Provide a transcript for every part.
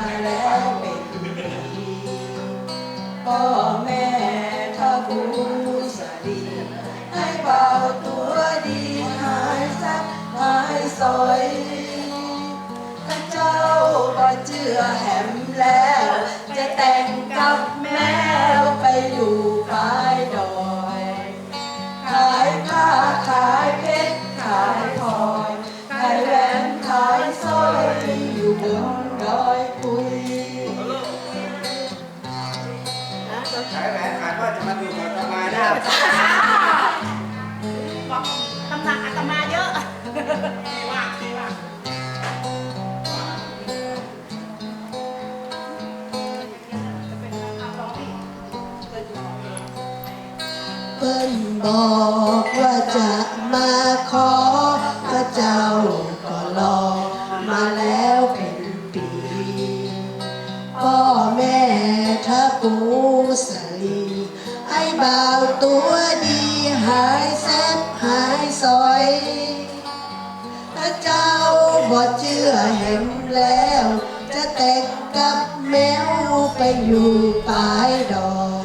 มาแล้วเป็นปีพ่อแม่ถ้าบูสดีให้เบาตัวดีหายซับหายซอยข้าเจ้าก็เจือแหมแล้ว จะแต่งกับแม่ไปอยู่ เปิ้นบอกว่าจะมาขอพระเจ้าก็รอมาแล้วเป็นปีพ่อแม่ถ้าปูสลีไอ้บ่าวตัวดีหายแซบหายซอยถ้าเจ้าบ่เชื่อเห็นแล้ว จะแต่งกับแมวไปอยู่ปลายดอก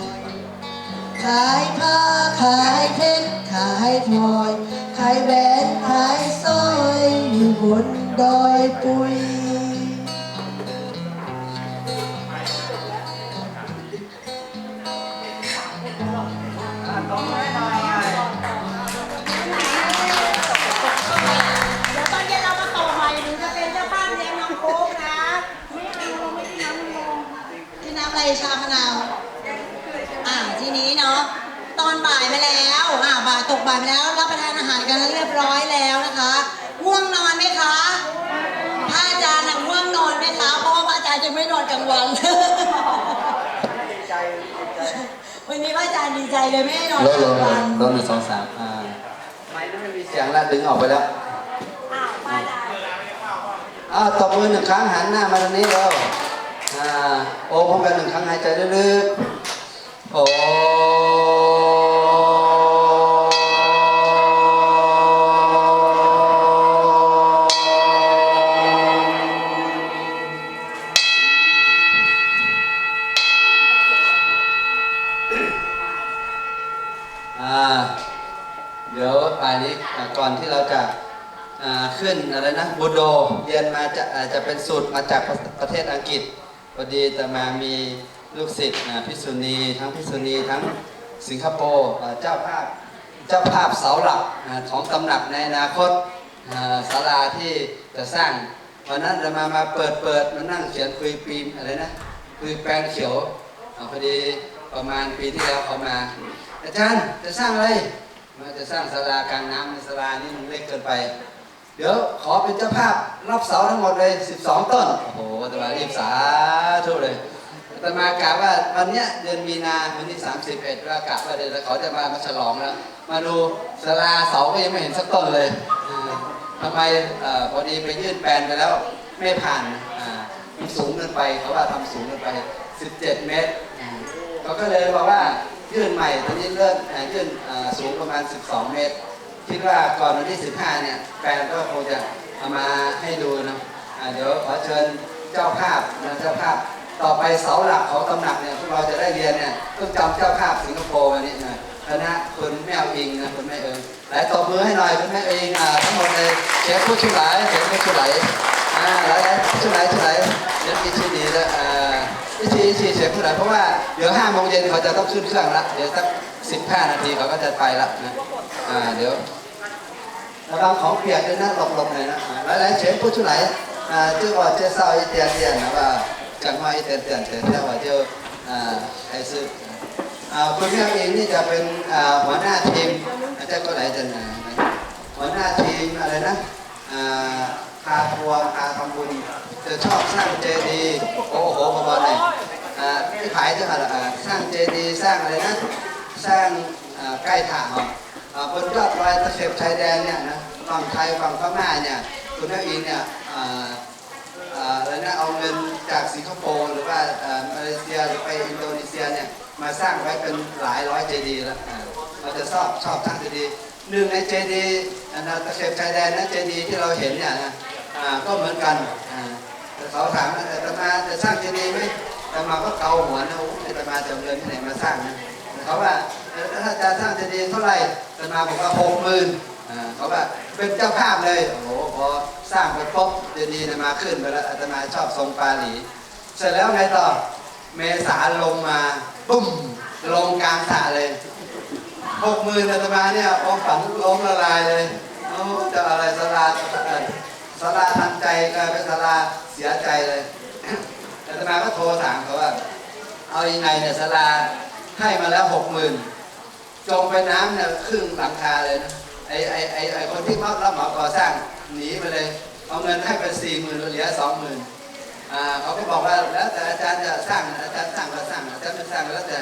ขายผ้า ขายเพชรขายพลอย ขายแหวนขายสร้อยอยู่บนดอยปุย นนี้พระอาจารย์ดีใจเลยไม่ให้นอนลกดลลางงวันลดหนึ่งสองสามอ่าไม่นั้นไม่มีเสียงแล้วดึงออกไปแล้วอ้าวป้าดาอ้าวตบมือหนึ่งครั้งหันหน้ามาทางนี้แล้วอ่าโอ้พร้อมกันหนึ่งครั้งหายใจลึกๆโอ้อ่ ก่อนที่เราจะาขึ้นอะไรนะบูโดเรียนมาจะอาจจะเป็นสูตรมาจากประเทศอังกฤษพอดีแต่มามีลูกศิษย์พิษุณีทั้งพิษุณีทั้งสิงคโปร์เจ้าภาพเจ้าภาพเสาหลักอของตำหนักในอนาคตศาลาที่จะสร้างวันนั้นจะมามาเปิดเปิดมานั่งเขียนคุยปีมอะไรนะคุยแปลงเขียวอพอดีประมาณปีที่แล้วเขามา อาจารย์จะสร้างอะไร มันจะสร้างศาลากลางน้ำในศาลานี่มันเล็กเกินไป เดี๋ยวขอเป็นเจ้าภาพรับเสาทั้งหมดเลย 12 ต้น โอ้โหอาตมารีบสาธุเลยอาตมากะว่าวันเนี้ยเดือนมีนาวันที่ 31ว่ากะว่าเดี๋ยวเขาจะมามาฉลองแล้ว มาดูศาลาเสาก็ยังไม่เห็นสักต้นเลยอ่าทำไมเอ่อพอดีไปยื่นแปลนไปแล้วไม่ผ่านอ่ามันสูงเกินไปเขาว่าทำสูงเกินไป 17 เมตรอ่าเขาก็เลยบอกว่า ยื่นใหม่ตอนนี้เริ่มอ่ายื่นสูงประมาณ 12 เมตร คิดว่าก่อนวันที่ 15 เนี่ยแฟนก็คงจะเอามาให้ดูนะเดี๋ยวขอเชิญเจ้าภาพนะเจ้าภาพต่อไปเสาหลักของตำหนักเนี่ยพวกเราจะได้เรียนเนี่ยต้องจำเจ้าภาพสิงคโปร์วันนี้นะคณะคุณแม่เอาอิงนะคุณแม่เอิงหลายตบมือให้หน่อยคุณแม่เอิงอ่าทั้งหมดเลยเชฟผู้ช่วยหลายเชฟผู้ช่วยหลายอ่าหลายหลายช่วยหลายช่วยหลายเชฟกินชื่อดีแล้วอ่า เฉยเฉยเฉยพูดหน่อยเพราะว่าเดี๋ยวห้าโมงเย็นเขาจะต้องขึ้นเครื่องละเดี๋ยวสักสิบห้านาทีเขาก็จะไปละนะอ่าเดี๋ยวระวังของเปียกด้วยนะหลบๆหน่อยนะหลายๆเฉยพูดชุดไหนอ่าเจ้าอ่อจะเศร้าอีเตียนเตียนนะว่าจังหวะอีเตียนเตียนเตียนเจ้าอ่อเจ้าอ่าไอซึอ่าคุณแม่เองนี่จะเป็นอ่าหัวหน้าทีมอาจารย์ก็หลายจะไหนหัวหน้าทีมอะไรนะอ่าพาทัวร์พาทำบุญ จะชอบสร้างเจดีย์โอ้โหประมาณไหนอ่าที่ขายจะอะไรอ่าสร้างเจดีย์สร้างอะไรนะ สร้างอ่าใกล้ถ่าหรออ่าบนยอดดอยตะเข็บชายแดนเนี่ยนะฝั่งไทยฝั่งพม่าเนี่ยคุณนักอินเนี่ยอ่าอ่าอะไรนะเอาเงินจากสิงคโปร์หรือว่าอ่ามาเลเซียหรือไปอินโดนีเซียเนี่ยมาสร้างไว้เป็นหลายร้อยเจดีย์แล้วเราจะชอบชอบสร้างเจดีย์หนึ่งในเจดีย์อันตะเข็บชายแดนนะเจดีย์ที่เราเห็นเนี่ยนะอ่าก็เหมือนกันอ่า เขาถามอาตมาจะสร้างเจดีย์ไหมอาตมาก็เกาหัวนะโอ้อาตมาจะเอาเงินที่ไหนมาสร้างนะเขาว่าเออถ้าจะสร้างเจดีย์เท่าไหร่อาตมาบอกว่าหกหมื่นเขาว่าเป็นเจ้าภาพเลยโอ้โหพอสร้างไปปุ๊บเจดีย์อาตมาขึ้นไปแล้วอาตมาชอบทรงปาหลีเสร็จแล้วไงต่อเมษาลงมาปุ้มลงกลางสระเลยหกหมื่นอาตมาเนี่ยโอ้ฝันล้มละลายเลยโอ้จะอะไรสลาสลาทันใจกลายเป็นสลา เสียใจเลยอาตมาก็โทรถามเขาว่า เอายังไงเนี่ยสลาให้มาแล้วหกหมื่นจมไปน้ำเนี่ยครึ่งหลังคาเลยนะไอไอไอไอคนที่มารับเหมาก่อสร้างหนีไปเลยเอาเงินให้ไปสี่หมื่นเหลือสองหมื่นอ่าเขาก็บอกว่าแล้วแต่อาจารย์จะสร้างอาจารย์สร้างก็สร้างอาจารย์ไม่สร้างก็แล้วแต่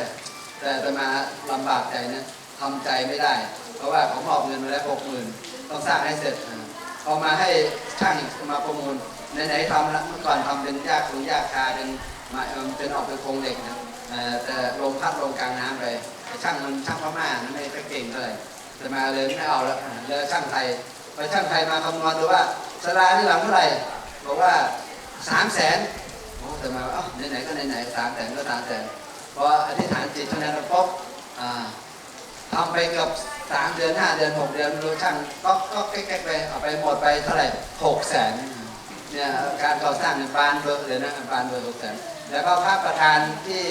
แต่จะมาลำบากใจนะทำใจไม่ได้ เพราะว่าเขามอบเงินมาแล้วหกหมื่นต้องสร้างให้เสร็จเอามาให้ช่างมาประมูล ไหนๆทำแล้วเมื่อก่อนทำเป็นยากลงยากคาเป็นมาเป็นออกเป็นโครงเหล็กนะแต่ลงพัดลงกลางน้ำไปแต่ช่างมันช่างพม่านไม่เก่งเท่าไหร่แต่มาเลยไม่เอาแล้วเลยช่างไทยพอช่างไทยมาคำนวณดูว่าสลานี่หลังเท่าไหร่บอกว่าสามแสนโอ้แต่มาเอ้าไหนๆก็ไหนๆสามแสนก็สามแสนพออธิษฐานจิตเท่านั้นปุ๊บอ่าทำไปเกือบสามเดือนห้าเดือนหกเดือนรู้ช่างก็ก็แก๊กๆไปเอาไปหมดไปเท่าไหร่หกแสน เนี่ยการก่อสร้างเนี่ยบานเบอร์เลยนะบานเบอร์หกแสนแล้วก็พระประธานที่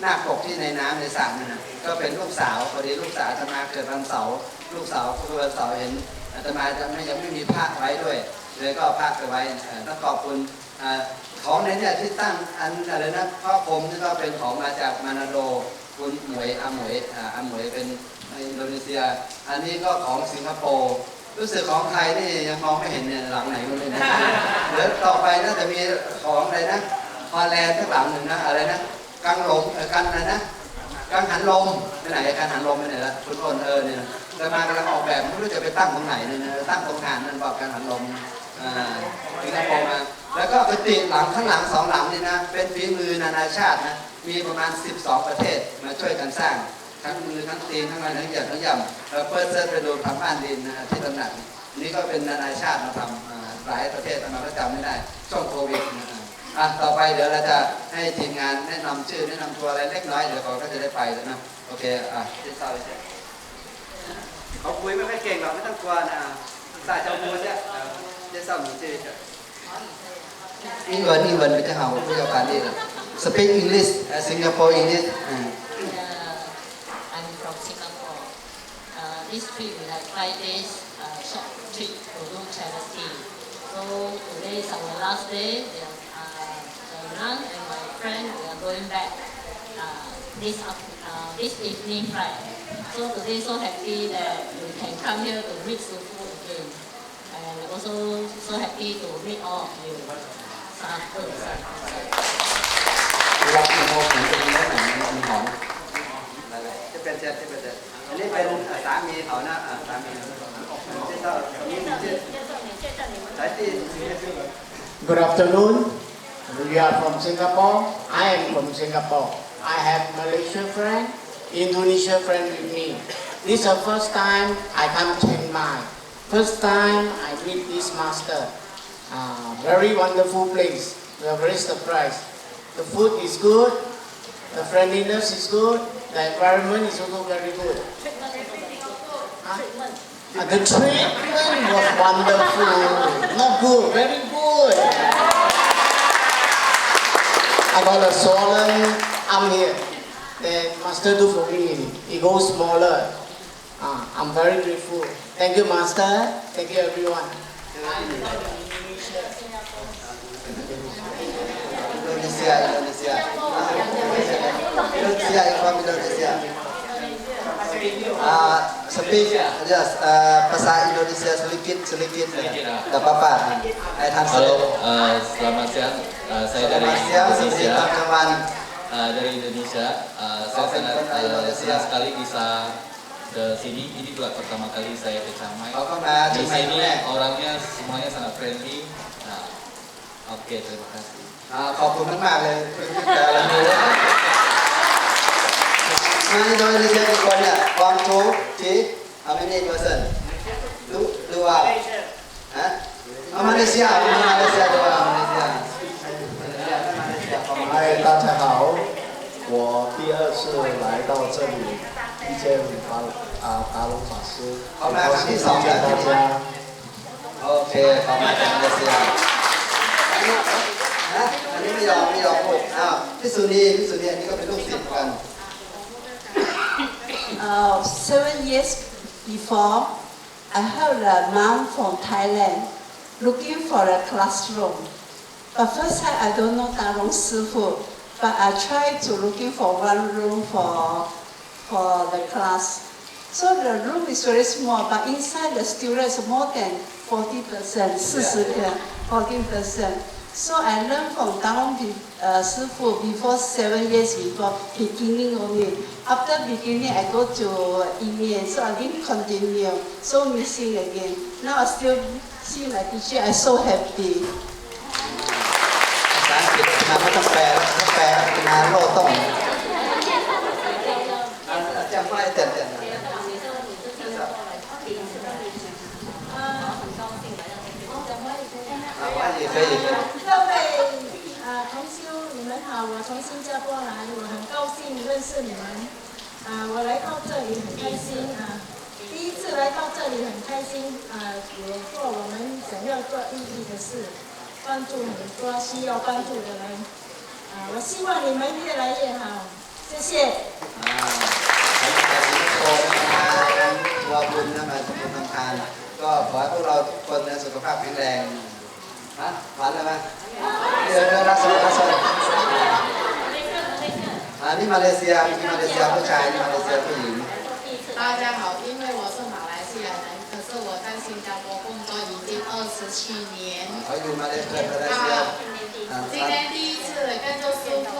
หน้าปกที่ในน้ำในสระนั่นนะก็เป็นลูกสาวพอดีลูกสาวอาตมาเกิดวันเสาร์ลูกสาวคือวันเสาร์เห็นอาตมาจะไม่ยังไม่มีพระไว้ด้วยเลยก็เอาพระไปไว้ต้องขอบคุณของในเนี่ยที่ตั้งอันอะไรนะพระพรมนี่ก็เป็นของมาจากมานาโดคุณหมวยอาหมวยอ่าอาหมวยเป็นอินโดนีเซีย อันนี้ก็ของสิงคโปร์ รู้สึกของไทยนี่ยังมองไม่เห็นเนี่ยหลังไหนก็เลยนะเดี๋ยวต่อไปน่าจะมีของอะไรนะฮอลแลนด์สักหลังหนึ่งนะอะไรนะกังลมเอ่อกันอะไรนะกังหันลมไปไหนกังหันลมไปไหนละคุณอ้นเออเนี่ยแต่มากำลังออกแบบไม่รู้จะไปตั้งตรงไหนเลยนะตั้งตรงงานนั่นบอกกังหันลมอ่าสิงคโปร์มาแล้วก็ไปติดหลังข้างหลังสองหลังนี่นะเป็นฝีมือนานาชาตินะมีประมาณ 12 ประเทศมาช่วยกันสร้าง ทั้งมือทั้งตีนทั้งอะไรทั้งหยาบทั้งหย่ำเปิดเซิร์ชไปดูทำบ้านดินนะฮะที่ตำหนักนี่ก็เป็นนานาชาติมาทำหลายประเทศมาก็จำไม่ได้ช่วงโควิดนะฮะอะต่อไปเดี๋ยวเราจะให้ทีมงานแนะนำชื่อแนะนำตัวอะไรเล็กน้อยเดี๋ยวเขาก็จะได้ไปแล้วนะโอเคอะที่ซาเลยเขาคุยไม่ค่อยเก่งหรอกไม่ต้องกลัวนะสายเจ้ามูนเนี่ยเจ้าหมูเจ้าอีเวนอีเวนไม่ใช่เขาพูดภาษาดีนะ speak English Singapore English this trip is like five days uh, short trip to do charity. So today is our last day. We are, uh, Nan and my friend we are going back uh, this uh, this evening flight. So today so happy that we can come here to meet Sufu again. And also so happy to meet all of you. Satu, satu, satu. รับอีโมเหมือนเป็นเนื้อหนังมันหอมจะเป็นเจ็ดจะเป็นเจ็ดอันนี้เป็นสามีเขานะอ่าสามีที่เจ้ามีชื่อสายที่ Good afternoon. We are from Singapore. I am from Singapore. I have Malaysia friend, Indonesia friend with me. This is the first time I come Chiang Mai. First time I meet this master. Uh, very wonderful place. We are very surprised. The food is good. The friendliness is good. The environment is also very good. Huh? Ah, the treatment was wonderful. Not good, very good. I got a swollen arm here, the master do for me. It goes smaller. Uh, I'm very grateful. Thank you, master. Thank you, everyone. Indonesia, Indonesia. Indonesia. ดนีเซียอินโดนีเซียอินโดนีเซียอีกความอินโดนีเซียอ่า speak yes อ่าภาษาอินโดนีเซีย sedikit sedikit nggak apa-apa I translate Halo, eh, selamat siang. Eh, saya dari Selamat siang, seperti Indonesia. teman-teman Eh, dari Indonesia. Eh, saya Oke, sangat dari eh, Indonesia. senang sekali bisa ke sini. Ini juga pertama kali saya ke Chiang Mai. เขาก็มา Di เชียงใหม่ sini แรก orangnya semuanya sangat friendly. Nah, oke terima kasih. อ่าขอบคุณมากๆเลยที่แต่ละมือมาอินโดนีเซียกี่คนเนี่ยวันทูทีอาไม่นี่เปอร์เซ็นต์ดูดูว่า ฮะเอามาเลเซียเอามาเลเซียดูว่ามาเลเซีย 嗨，大家好，我第二次来到这里，遇见法啊达龙法师，很高兴遇见大家。 โอเคขอบคุณจากมาเลเซียอันนี้นะอันนี้ไม่ยอมไม่ยอมพูดอ้าวพี่สุนีพี่สุนีอันนี้ก็เป็นลูกศิษย์กัน Uh, seven years before, I heard a mom from Thailand looking for a classroom. But first time I don't know Darong Sifu, but I tried to looking for one room for for the class. So the room is very small, but inside the students more than 40 percent, 40 percent. So I learned from Darong Bi- uh, Sifu before seven years before beginning only. After beginning, I go to Indian, so I didn't continue. So missing again. Now I still see my teacher. I'm so happy. ภาษาอังกฤษมาไม่ต้องแปลต้องแปลมาโลต้อง 也可以。各位啊同修，你们好，我从新加坡来，我很高兴认识你们。啊，我来到这里很开心啊，第一次来到这里很开心啊，也做我们想要做意义的事，帮助很多需要帮助的人。啊，我希望你们越来越好，谢谢。 อ่าทั้งแต่สิงคโปร์มาทั้งทัวร์บุญนะมาทำบุญทำทาน ก็ขอให้พวกเราทุกคนนะสุขภาพแข็งแรง ฮะผ่านเลยไหมเดี๋ยวเดี๋ยวรักษารักษาอ่านี่มาเลเซียมีมาเลเซียผู้ชายนี่มาเลเซียผู้หญิง 大家好，因为我是马来西亚人，可是我在新加坡工作已经二十七年。 เขาอยู่มาเลเซียมาเลเซียอ่า 今天第一次跟着师傅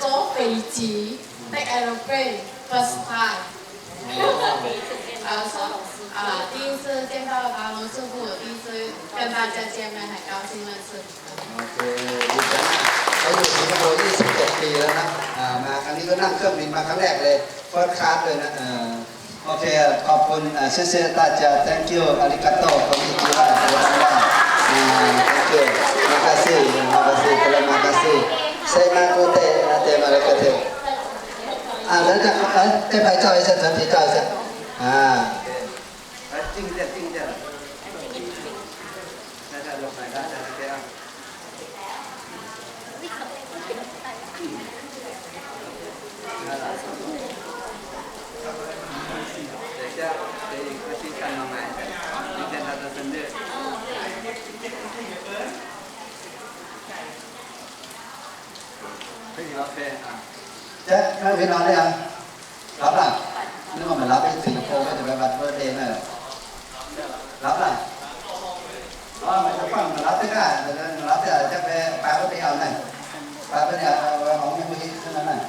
坐飞机，take aeroplane first time。啊，说 啊，第一次见到达龙师傅，第一次跟大家见面，很高兴认识你们。 โอเคดีจังเขาอยู่สิงคโปร์27 ปีแล้วนะอ่ามาครั้งนี้ก็นั่งเครื่องบินมาครั้งแรกเลย first class เลยนะเออโอเค ขอบคุณอ่าเชื่อเชื่อตาจา thank you อาริกาโตขอบคุณที่ว่าขอบคุณมากอ่า thank you มาคาซีมาคาซีกลมาคาซีเซมาโกเตนะเตมาเลกเตอ่าแล้วจะเอ้ยให้ไปจ่อยเส้นสันติจ่อยเส้นอ่าจริงเจ้จริงเจ้ได้ได้ลงไปได้ได้ได้ 等一下，可以过去看妈妈，今天她的生日。可以 OK 啊。แจ๊คให้พี่นอนได้ยังรับล่ะนึกว่า มันรับไปสิงคโปร์ก็จะไปบัตรเบอร์เดย์นั่นแหละรับล่ะอ๋อมันจะฟั lah. Oh, macam pun melata kan, melata siapa? Pak Peti Al kan? Pak Peti Al, orang yang begini sana kan?